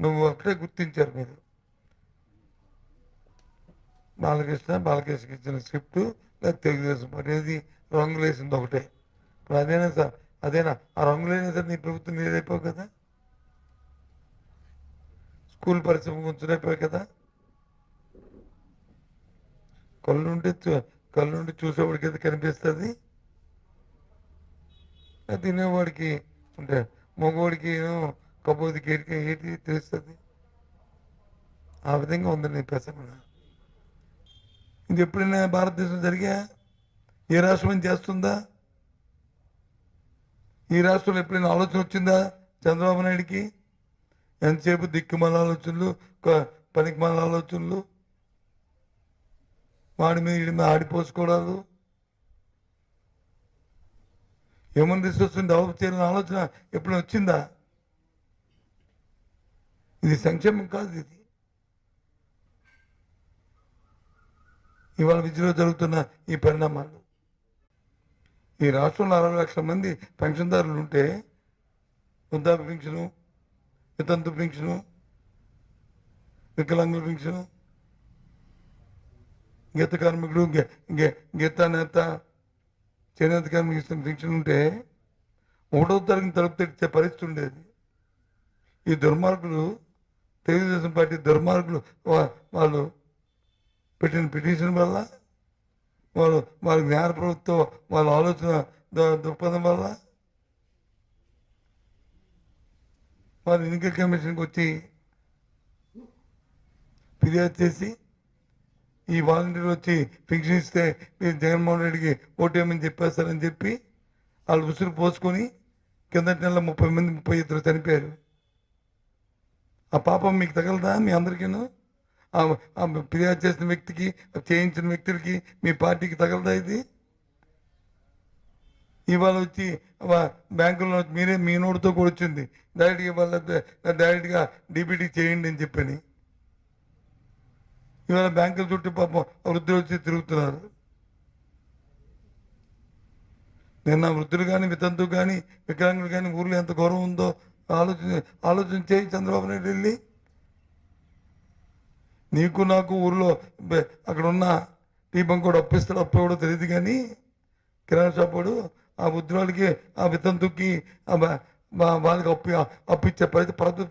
నువ్వు ఒకటే గుర్తించారు మీరు. బాలకృష్ణ బాలకృష్ణకి ఇచ్చిన స్క్రిప్ట్ లేదా తెలుగుదేశం పార్టీ. ఏది? రంగులు వేసింది ఒకటే. ఇప్పుడు అదేనా సార్? అదేనా? ఆ రంగులైనా సార్ నీ ప్రభుత్వం నీదైపోవు కదా. స్కూల్ పరిశ్రమ ఉంచడైపోయి కదా. కళ్ళుండి చూ- కళ్ళుండి చూసేవాడికి అయితే కనిపిస్తుంది. తినేవాడికి అంటే మగవాడికి ఏమో కబోదికి ఏంటి తెలుస్తుంది? ఆ విధంగా ఉంది నీ ప్రసంగం. ఇది ఎప్పుడైనా భారతదేశం జరిగా? ఏ రాష్ట్రం చేస్తుందా? ఈ రాష్ట్రంలో ఎప్పుడైనా ఆలోచన వచ్చిందా చంద్రబాబు నాయుడికి? ఎంతసేపు దిక్కుమాల ఆలోచనలు క- పనికిమాల ఆలోచనలు? వాడి మీద వీడి మీద ఆడిపోసుకోవడాలు? హ్యూమన్ రిసోర్స్ డెవలప్ చేయాలని ఆలోచన ఎప్పుడైనా వచ్చిందా? ఇది సంక్షేమం కాదు ఇది. ఇవాళ విద్యలో జరుగుతున్న ఈ పరిణామాలు. ఈ రాష్ట్రంలో అరవై లక్షల మంది పెన్షన్దారులు ఉంటే వృద్ధాప్య పెన్షను వితంతు పెన్షను వికలాంగుల పెన్షను గీత కార్మికుడు గే- గీత నేత చేనేత కార్మికులు ఇస్తున్న పెన్షన్ ఉంటే ఒకటో తరగతి తలుపు తెచ్చే పరిస్థితి ఉండేది. ఈ దుర్మార్గులు తెలుగుదేశం పార్టీ దుర్మార్గులు వాళ్ళు పెట్టిన పిటిషన్ వల్ల వాళ్ళు వాళ్ళ జ్ఞాన ప్రభుత్వం వాళ్ళ ఆలోచన ద- దృక్పథం వల్ల వాళ్ళు ఎన్నికల కమిషన్కి వచ్చి ఫిర్యాదు చేసి ఈ వాలంటీర్ వచ్చి ఫిక్షన్ ఇస్తే మీరు జగన్మోహన్ రెడ్డికి ఓటేయమని చెప్పేస్తారని చెప్పి వాళ్ళు ఉసురు పోసుకొని కిందటి నెల ముప్పై మంది ముప్పై ఇద్దరు చనిపోయారు. ఆ పాపం మీకు తగలదా మీ అందరికీను? ఆ ఫిర్యాదు చేసిన వ్యక్తికి చేయించిన వ్యక్తులకి మీ పార్టీకి తగలదా ఇది? ఇవాళ వచ్చి బ్యాంకులో మీరే మీ నోటితో కూడా వచ్చింది. డైరెక్ట్గా ఇవాళ డైరెక్ట్గా డీబీటీ చేయండి అని చెప్పని. ఇవాళ బ్యాంకుల చుట్టూ పాపం వృద్ధులు వచ్చి తిరుగుతున్నారు. నిన్న వృద్ధులు కానీ వితంతువు కానీ వికలాంగులు కానీ ఊర్లో ఎంత గౌరవం ఉందో ఆలోచన ఆలోచన చేయి చంద్రబాబు నాయుడు వెళ్ళి. నీకు నాకు ఊర్లో అక్కడ ఉన్న దీపం కూడా అప్పిస్తాడు అప్పు కూడా తెలియదు కానీ కిరాణా షాప్ వాడు ఆ ఉద్యోగాలకి ఆ వితంతుకి దుక్కి వాళ్ళకి అప్పు అప్పిచ్చే పరిస్థితి ప్రభుత్వం